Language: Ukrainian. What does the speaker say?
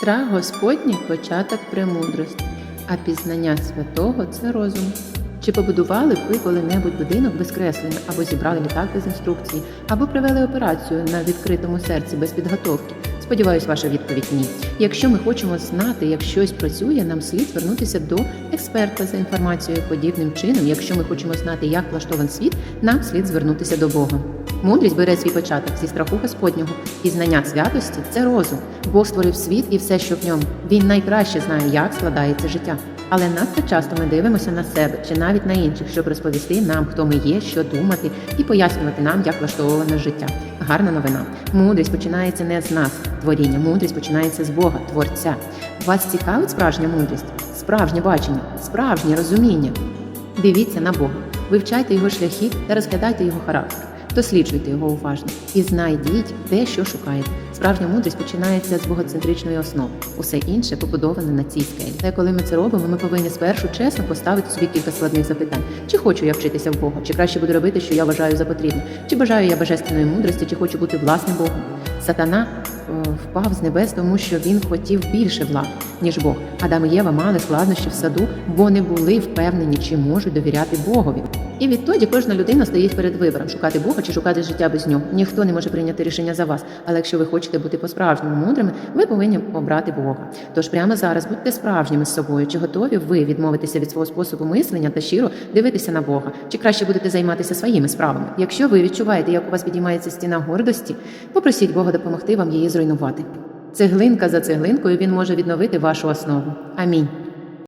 Страх Господній початок премудрості, а пізнання святого це розум. Чи побудували ви коли-небудь будинок без креслення, або зібрали літак без інструкції, або провели операцію на відкритому серці без підготовки? Сподіваюсь, ваша відповідь ні. Якщо ми хочемо знати, як щось працює, нам слід звернутися до експерта за інформацією подібним чином. Якщо ми хочемо знати, як влаштований світ, нам слід звернутися до Бога. Мудрість бере свій початок зі страху Господнього, і знання святості це розум. Бог створив світ і все, що в ньому. Він найкраще знає, як складається життя. Але надто часто ми дивимося на себе чи навіть на інших, щоб розповісти нам, хто ми є, що думати, і пояснювати нам, як влаштоване життя. Гарна новина. Мудрість починається не з нас, творіння. Мудрість починається з Бога, Творця. Вас цікавить справжня мудрість, справжнє бачення, справжнє розуміння. Дивіться на Бога, вивчайте його шляхи та розглядайте його характер. Досліджуйте його уважно і знайдіть те, що шукаєте. Справжня мудрість починається з богоцентричної основи. Усе інше побудоване на цій скелі. Та коли ми це робимо, ми повинні спершу чесно поставити собі кілька складних запитань: чи хочу я вчитися в Бога, чи краще буду робити, що я вважаю за потрібне, чи бажаю я божественної мудрості, чи хочу бути власним Богом. Сатана впав з небес, тому що він хотів більше влади, ніж Бог. Адам і Єва мали складнощі в саду, бо не були впевнені, чи можуть довіряти Богові. І відтоді кожна людина стоїть перед вибором шукати Бога чи шукати життя без нього. Ніхто не може прийняти рішення за вас. Але якщо ви хочете бути по-справжньому мудрими, ви повинні обрати Бога. Тож прямо зараз будьте справжніми з собою. Чи готові ви відмовитися від свого способу мислення та щиро дивитися на Бога? Чи краще будете займатися своїми справами? Якщо ви відчуваєте, як у вас підіймається стіна гордості, попросіть Бога допомогти вам її зруйнувати. Цеглинка за цеглинкою він може відновити вашу основу. Амінь.